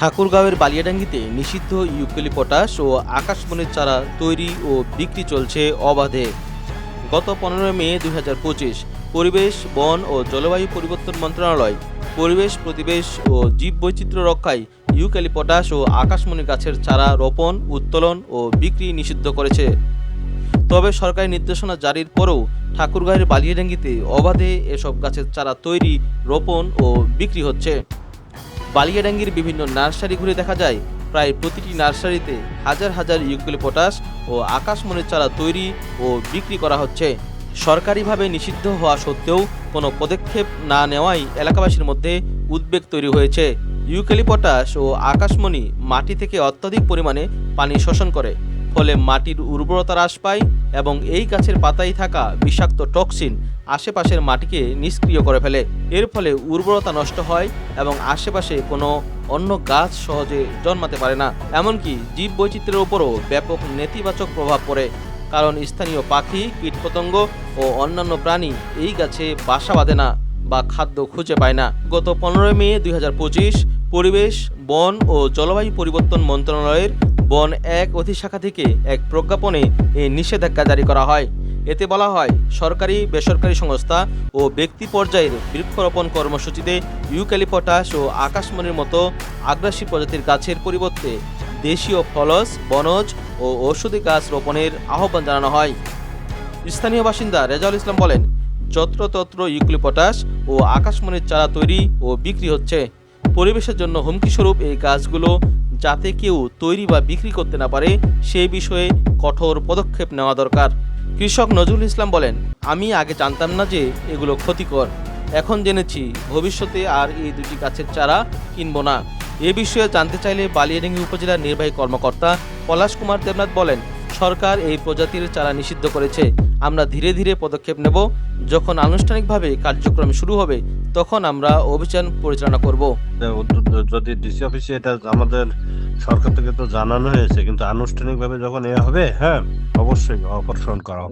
ঠাকুরগাঁওয়ের বালিয়াডাঙ্গিতে নিষিদ্ধ ইউক্যালিপটাস ও আকাশমণির চারা তৈরি ও বিক্রি চলছে অবাধে। গত পনেরোই মে দু হাজার পঁচিশ পরিবেশ, বন ও জলবায়ু পরিবর্তন মন্ত্রণালয়, পরিবেশ, প্রতিবেশ ও জীববৈচিত্র্য রক্ষায় ইউক্যালিপটাস ও আকাশমণি গাছের চারা রোপণ, উত্তোলন ও বিক্রি নিষিদ্ধ করেছে। তবে সরকারি নির্দেশনা জারির পরেও ঠাকুরগাঁয়ের বালিয়াডাঙ্গিতে অবাধে এসব গাছের চারা তৈরি, রোপণ ও বিক্রি হচ্ছে। বালিয়াডাঙ্গির বিভিন্ন নার্সারি ঘুরে দেখা যায়। প্রায় প্রতিটি নার্সারিতে হাজার হাজার ইউক্যালিপটাস ও আকাশমণির চারা তৈরি ও বিক্রি করা হচ্ছে। সরকারিভাবে নিষিদ্ধ হওয়া সত্ত্বেও কোনো পদক্ষেপ না নেওয়াই এলাকাবাসীর মধ্যে উদ্বেগ তৈরি হয়েছে। ইউক্যালিপটাস ও আকাশমণি মাটি থেকে অত্যধিক পরিমাণে পানি শোষণ করে। ফলে মাটির উর্বরতা হ্রাস পায় এবং এই গাছের পাতায় থাকা বিষাক্ত টক্সিন আশেপাশের মাটিকে নিষ্ক্রিয় করে ফেলে। এর ফলে উর্বরতা নষ্ট হয় এবং আশেপাশে কোনো অন্য গাছ সহজে জন্মাতে পারে না। এমনকি জীব বৈচিত্র্যের উপরও ব্যাপক নেতিবাচক প্রভাব পড়ে। কারণ স্থানীয় পাখি, কীটপতঙ্গ ও অন্যান্য প্রাণী এই গাছে বাসা বাঁধে না বা খাদ্য খুঁজে পায় না। গত পনেরোই মে দুই হাজার পঁচিশ পরিবেশ, বন ও জলবায়ু পরিবর্তন মন্ত্রণালয়ের বন এক অধিশাখা থেকে এক প্রজ্ঞাপনে এই নিষেধাজ্ঞা জারি করা হয়। এতে বলা হয়, সরকারি, বেসরকারি সংস্থা ও ব্যক্তি পর্যায়ের বৃক্ষরোপণ কর্মসূচিতে ইউক্যালিপটাস ও আকাশমণির মতো আগ্রাসী প্রজাতির গাছের পরিবর্তে দেশীয় ফলস, বনজ ও ঔষধি গাছ রোপণের আহ্বান জানানো হয়। স্থানীয় বাসিন্দা রেজাউল ইসলাম বলেন, যত্রতত্র ইউক্লিপটাস ও আকাশমণির চারা তৈরি ও বিক্রি হচ্ছে। পরিবেশের জন্য হুমকিস্বরূপ এই গাছগুলো যাতে কেউ তৈরি বা বিক্রি করতে না পারে সেই বিষয়ে কঠোর পদক্ষেপ নেওয়া দরকার। কৃষক নজরুল ইসলাম বলেন, আমি আগে জানতাম না যে এগুলো ক্ষতিকর। এখন জেনেছি, ভবিষ্যতে আর এই দুটি গাছের চারা কিনব না। এ বিষয়ে জানতে চাইলে বালিয়াডাঙ্গি উপজেলার নির্বাহী কর্মকর্তা পলাশ কুমার দেবনাথ বলেন সরকার এই প্রজাতির চারা নিষিদ্ধ করেছে। আমরা ধীরে ধীরে পদক্ষেপ নেব। যখন আনুষ্ঠানিকভাবে কার্যক্রম শুরু হবে, তখন আমরা অভিযান পরিচালনা করব। যদি ডিসি অফিসে এটা আমাদের সরকার থেকে তো জানানো হয়েছে, কিন্তু আনুষ্ঠানিকভাবে যখন এ হবে হ্যাঁ অবশ্যই অপারেশন করা